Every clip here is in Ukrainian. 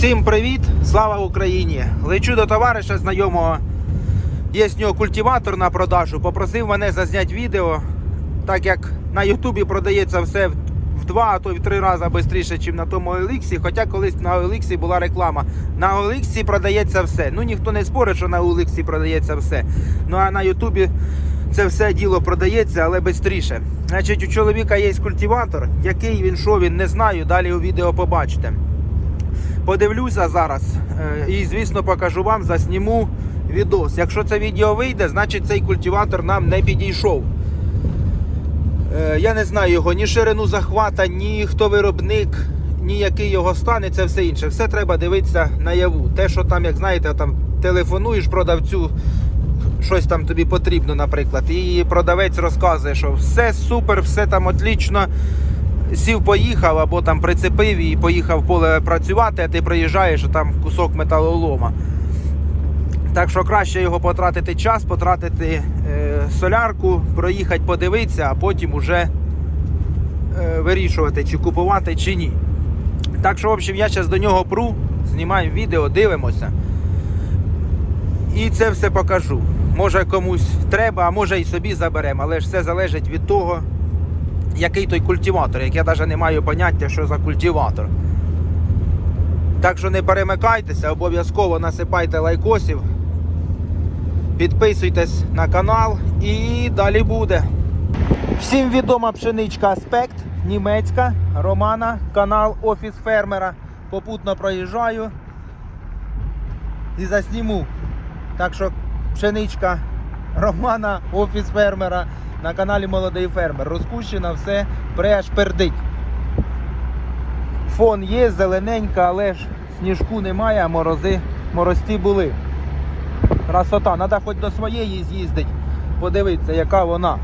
Всім привіт! Слава Україні! Лечу до товариша знайомого. Є з нього культиватор на продажу. Попросив мене зазняти відео, так як на Ютубі продається все в два, а то й в три рази швидше, ніж на тому Оліксі. Хоча колись на Оліксі була реклама. На Оліксі продається все. Ну ніхто не спорить, що на Оліксі продається все. Ну а на Ютубі це все діло продається, але швидше. Значить, у чоловіка є культиватор, який він що він не знаю. Далі у відео побачите. Подивлюся зараз е, і, звісно, покажу вам, засніму відос. Якщо це відео вийде, значить цей культиватор нам не підійшов. Е, Я не знаю його ні ширину захвата, ні хто виробник, ні який його стан і це все інше. Все треба дивитися наяву. Те, що там, як знаєте, там телефонуєш продавцю, щось там тобі потрібно, наприклад, і продавець розказує, що все супер, все там отлично. Сів, поїхав або там прицепив і поїхав поле працювати, а ти приїжджаєш, а там кусок металолома. Так що краще його потратити час, потратити е, солярку, проїхати, подивитися, а потім уже е, вирішувати, чи купувати, чи ні. Так що, в общем, я зараз до нього пру, знімаю відео, дивимося. І це все покажу. Може комусь треба, а може і собі заберемо, але ж все залежить від того, який той культиватор, як я навіть не маю поняття, що за культиватор. Так що не перемикайтеся, обов'язково насипайте лайкосів, підписуйтесь на канал і далі буде. Всім відома пшеничка Аспект, німецька, Романа, канал Офіс фермера. Попутно проїжджаю і засніму. Так що пшеничка Романа, Офіс фермера на каналі Молодий фермер. Розкущена, все пердить. Фон є, зелененька, але ж сніжку немає, а морози, морозці були. Красота, треба хоч до своєї з'їздити, подивитися, яка вона.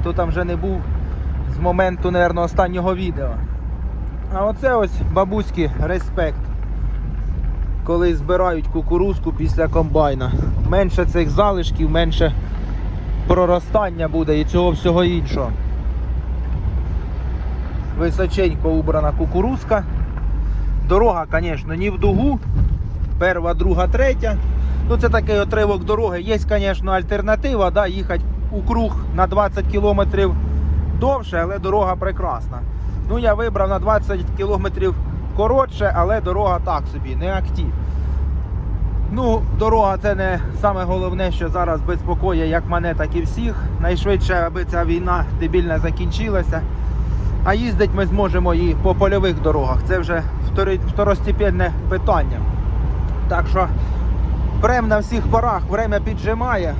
Хто там вже не був з моменту, мабуть, останнього відео. А оце ось бабуськи респект. Коли збирають кукурузку після комбайна. Менше цих залишків, менше проростання буде і цього всього іншого. Височенько убрана кукурузка. Дорога, звісно, не в дугу. Перша, друга, третя. Ну це такий отривок дороги. Є, звісно, альтернатива, да, їхати у круг на 20 кілометрів довше, але дорога прекрасна. Ну, я вибрав на 20 кілометрів коротше, але дорога так собі, не актив. Ну, дорога це не саме головне, що зараз безпокоює як мене, так і всіх. Найшвидше, аби ця війна дебільна закінчилася. А їздити ми зможемо і по польових дорогах. Це вже второстепенне питання. Так що прем на всіх парах, время піджимає.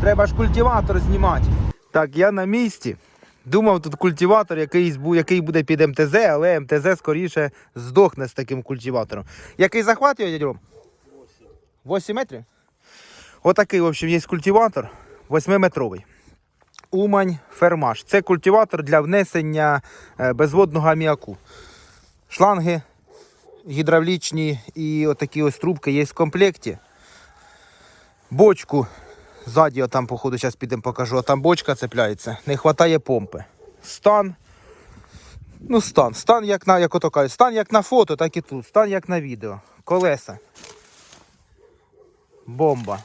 Треба ж культиватор знімати. Так, я на місці. Думав, тут культиватор якийсь який буде під МТЗ, але МТЗ скоріше здохне з таким культиватором. Який захват його, дядь Ром? 8 метрів? Отакий, в общем, є культиватор 8-метровий. Умань фермаш. Це культиватор для внесення е, безводного аміаку. Шланги гідравлічні і отакі ось трубки є в комплекті. Бочку ззаді, там, походу, зараз підемо покажу, а там бочка цепляється. Не вистачає помпи. Стан. Ну, стан. Стан, як на, як ото кажуть, стан як на фото, так і тут. Стан як на відео. Колеса. Бомба.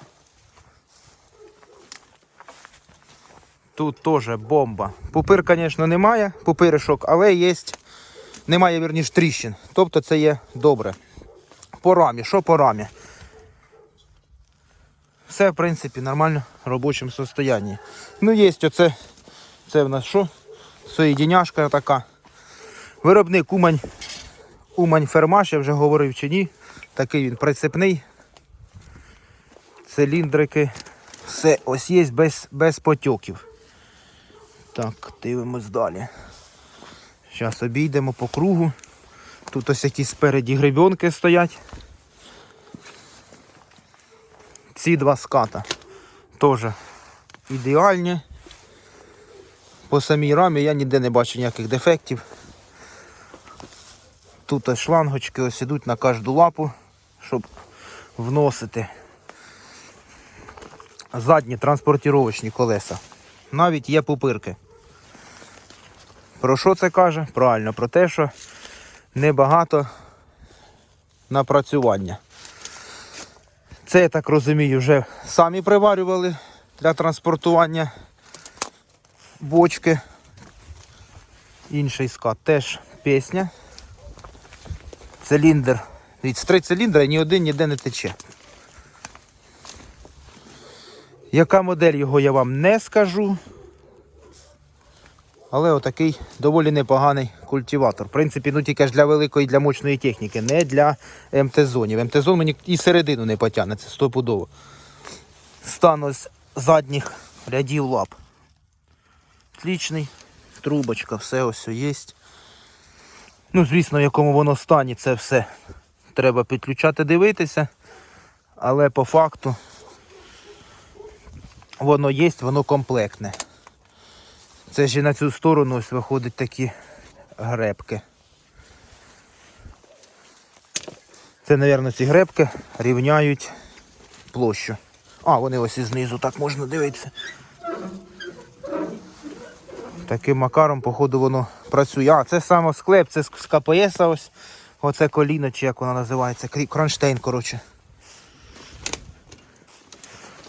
Тут теж бомба. Пупир, звісно, немає, пупиришок, але є. Немає, вірніш, тріщин. Тобто це є добре. По рамі. Що по рамі? Все, в принципі, нормально в робочому состоянні. Ну, є оце. Це в нас що? Соєдиняшка така. Виробник Умань. Умань фермаш, я вже говорив чи ні. Такий він прицепний. Циліндрики. Все, ось є без, без потьоків. Так, дивимось далі. Зараз обійдемо по кругу. Тут ось якісь спереді гребінки стоять. Ці два ската теж ідеальні. По самій рамі я ніде не бачу ніяких дефектів. Тут шлангочки ось ідуть на кожну лапу, щоб вносити задні транспортировочні колеса. Навіть є пупирки. Про що це каже? Правильно, про те, що небагато напрацювання. Це, я так розумію, вже самі приварювали для транспортування бочки. Інший скат теж пісня. Циліндр. Дивіться, три циліндри, ні один ніде не тече. Яка модель його я вам не скажу. Але отакий доволі непоганий культиватор. В принципі, ну тільки ж для великої, для мощної техніки, не для МТ-зонів. МТ-зон мені і середину не потягне, це стопудово. Стан ось задніх рядів лап. Отлічний. Трубочка, все ось є. Ну, звісно, в якому воно стані, це все треба підключати, дивитися. Але по факту воно є, воно комплектне. Це ж і на цю сторону ось виходять такі гребки. Це, мабуть, ці гребки рівняють площу. А, вони ось і знизу так можна дивитися. Таким макаром, походу, воно працює. А, це саме склеп, це з КПС ось. Оце коліно, чи як воно називається, кронштейн, коротше.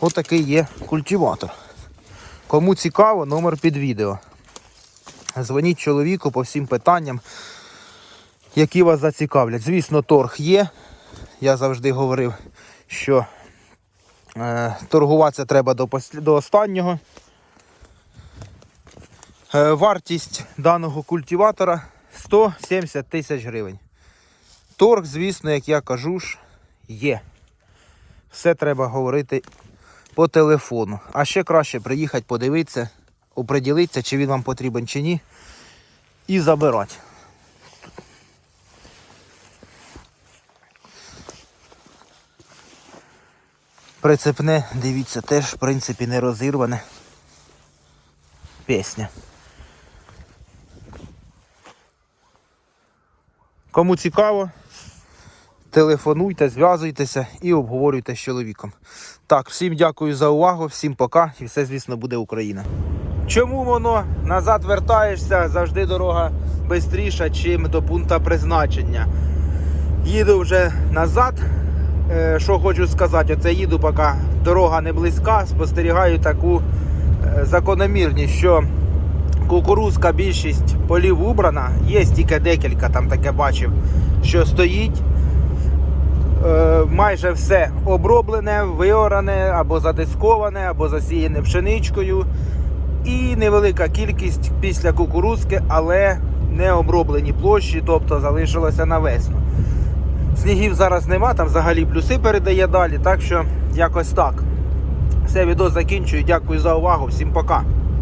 Отакий є культиватор. Кому цікаво, номер під відео. Дзвоніть чоловіку по всім питанням, які вас зацікавлять. Звісно, торг є. Я завжди говорив, що е, торгуватися треба до, до останнього. Е, вартість даного культиватора 170 тисяч гривень. Торг, звісно, як я кажу ж, є. Все треба говорити по телефону. А ще краще приїхати, подивитися, оприділитися, чи він вам потрібен чи ні. І забирати. Прицепне, дивіться, теж в принципі не розірване. Пісня. Кому цікаво, телефонуйте, зв'язуйтеся і обговорюйте з чоловіком. Так, всім дякую за увагу, всім пока і все, звісно, буде Україна. Чому воно назад вертаєшся, завжди дорога швидша, чим до пункту призначення. Їду вже назад. Е, Що хочу сказати, оце їду, поки дорога не близька, спостерігаю таку е, закономірність, що кукурузка більшість полів убрана, є тільки декілька, там таке бачив, що стоїть. Е, майже все оброблене, виоране, або задисковане, або засіяне пшеничкою. І невелика кількість після кукурузки, але не оброблені площі, тобто залишилося на весну. Снігів зараз нема, там взагалі плюси передає далі, так що якось так. Все, відео закінчую. Дякую за увагу, всім пока.